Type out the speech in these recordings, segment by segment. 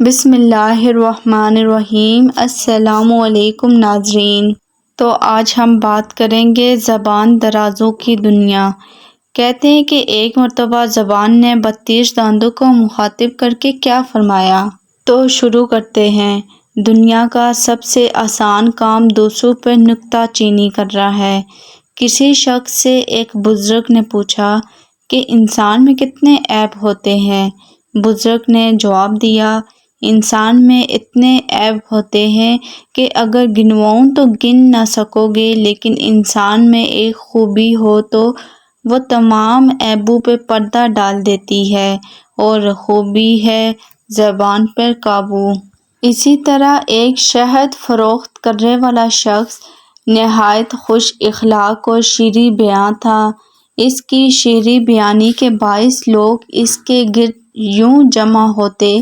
بسم اللہ الرحمن الرحیم۔ السلام علیکم ناظرین۔ تو آج ہم بات کریں گے زبان درازوں کی دنیا۔ کہتے ہیں کہ ایک مرتبہ زبان نے بتیس داندوں کو مخاطب کر کے کیا فرمایا۔ تو شروع کرتے ہیں۔ دنیا کا سب سے آسان کام دوسروں پر نکتہ چینی کر رہا ہے۔ کسی شخص سے ایک بزرگ نے پوچھا کہ انسان میں کتنے عیب ہوتے ہیں۔ بزرگ نے جواب دیا انسان میں اتنے عیب ہوتے ہیں کہ اگر گنواؤں تو گن نہ سکو گے، لیکن انسان میں ایک خوبی ہو تو وہ تمام عیبوں پہ پردہ ڈال دیتی ہے اور خوبی ہے زبان پر قابو۔ اسی طرح ایک شہد فروخت کرنے والا شخص نہایت خوش اخلاق اور شیریں بیاں تھا۔ اس کی شیریں بیانی کے باعث لوگ اس کے گرد یوں جمع ہوتے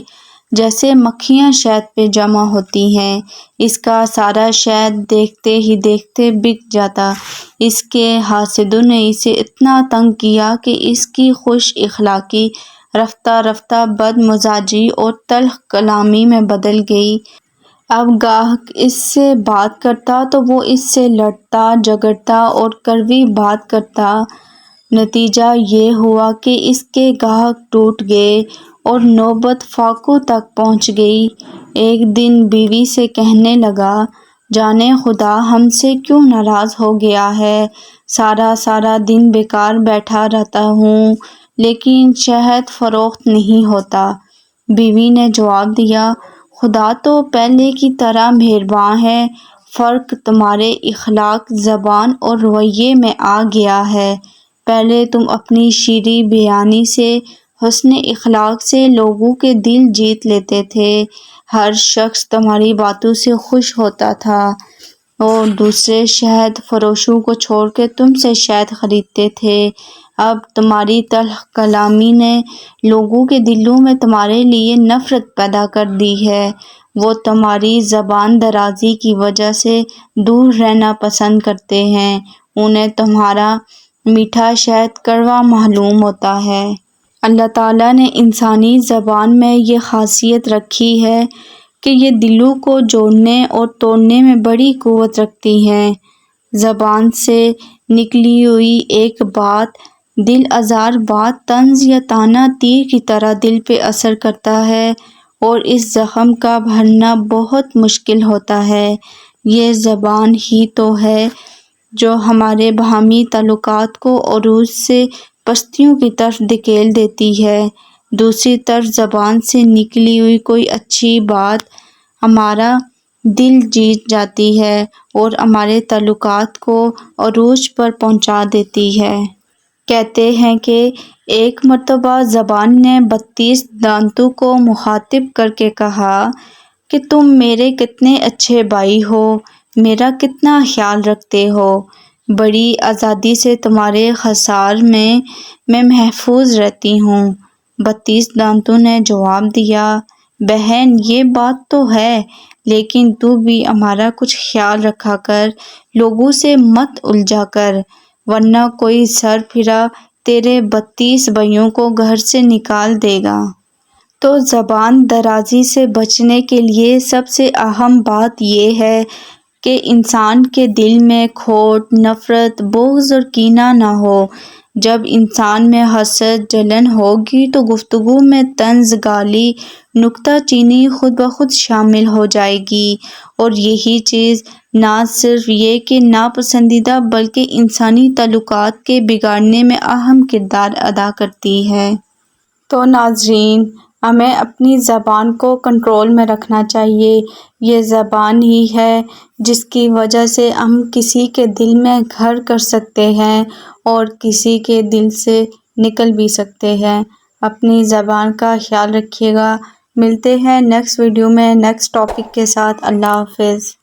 جیسے مکھیاں شہد پہ جمع ہوتی ہیں، اس کا سارا شہد دیکھتے ہی دیکھتے بک جاتا۔ اس کے حاسدوں نے اسے اتنا تنگ کیا کہ اس کی خوش اخلاقی رفتہ رفتہ بد مزاجی اور تلخ کلامی میں بدل گئی۔ اب گاہک اس سے بات کرتا تو وہ اس سے لڑتا، جھگڑتا اور کڑوی بات کرتا۔ نتیجہ یہ ہوا کہ اس کے گاہک ٹوٹ گئے اور نوبت فاقوں تک پہنچ گئی۔ ایک دن بیوی سے کہنے لگا، جانے خدا، ہم سے کیوں ناراض ہو گیا ہے؟ سارا سارا دن بیکار بیٹھا رہتا ہوں، لیکن شہد فروخت نہیں ہوتا۔ بیوی نے جواب دیا، خدا تو پہلے کی طرح مہرباں ہے، فرق تمہارے اخلاق، زبان اور رویے میں آ گیا ہے۔ پہلے تم اپنی شیریں بیانی سے حسن اخلاق سے لوگوں کے دل جیت لیتے تھے۔ ہر شخص تمہاری باتوں سے خوش ہوتا تھا۔ اور دوسرے شہد فروشوں کو چھوڑ کے تم سے شہد خریدتے تھے۔ اب تمہاری تلخ کلامی نے لوگوں کے دلوں میں تمہارے لیے نفرت پیدا کر دی ہے۔ وہ تمہاری زبان درازی کی وجہ سے دور رہنا پسند کرتے ہیں۔ انہیں تمہارا میٹھا شہد کڑوا معلوم ہوتا ہے۔ اللہ تعالیٰ نے انسانی زبان میں یہ خاصیت رکھی ہے کہ یہ دلوں کو جوڑنے اور توڑنے میں بڑی قوت رکھتی ہے زبان سے نکلی ہوئی ایک بات دل آزار بات طنز یا طعنہ تیر کی طرح دل پہ اثر کرتا ہے اور اس زخم کا بھرنا بہت مشکل ہوتا ہے۔ یہ زبان ہی تو ہے جو ہمارے باہمی تعلقات کو عروج سے پستیوں کی طرف دھکیل دیتی ہے۔ دوسری طرف زبان سے نکلی ہوئی کوئی اچھی بات ہمارا دل جیت جاتی ہے اور ہمارے تعلقات کو عروج پر پہنچا دیتی ہے۔ کہتے ہیں کہ ایک مرتبہ زبان نے بتیس دانتوں کو مخاطب کر کے کہا کہ تم میرے کتنے اچھے بھائی ہو، میرا کتنا خیال رکھتے ہو۔ بڑی آزادی سے تمہارے حصار میں میں محفوظ رہتی ہوں۔ بتیس دانتوں نے جواب دیا، بہن، یہ بات تو ہے، لیکن تو بھی ہمارا کچھ خیال رکھا کر، لوگوں سے مت الجھا کر، ورنہ کوئی سر پھرا تیرے بتیس بھائیوں کو گھر سے نکال دے گا۔ تو زبان درازی سے بچنے کے لیے سب سے اہم بات یہ ہے کہ انسان کے دل میں کھوٹ، نفرت، بغض اور کینہ نہ ہو۔ جب انسان میں حسد جلن ہوگی تو گفتگو میں طنز، گالی، نکتہ چینی خود بخود شامل ہو جائے گی۔ اور یہی چیز نہ صرف یہ کہ ناپسندیدہ بلکہ انسانی تعلقات کے بگاڑنے میں اہم کردار ادا کرتی ہے۔ تو ناظرین ہمیں اپنی زبان کو کنٹرول میں رکھنا چاہیے۔ یہ زبان ہی ہے جس کی وجہ سے ہم کسی کے دل میں گھر کر سکتے ہیں اور کسی کے دل سے نکل بھی سکتے ہیں۔ اپنی زبان کا خیال رکھیے گا۔ ملتے ہیں نیکسٹ ویڈیو میں نیکسٹ ٹاپک کے ساتھ۔ اللہ حافظ۔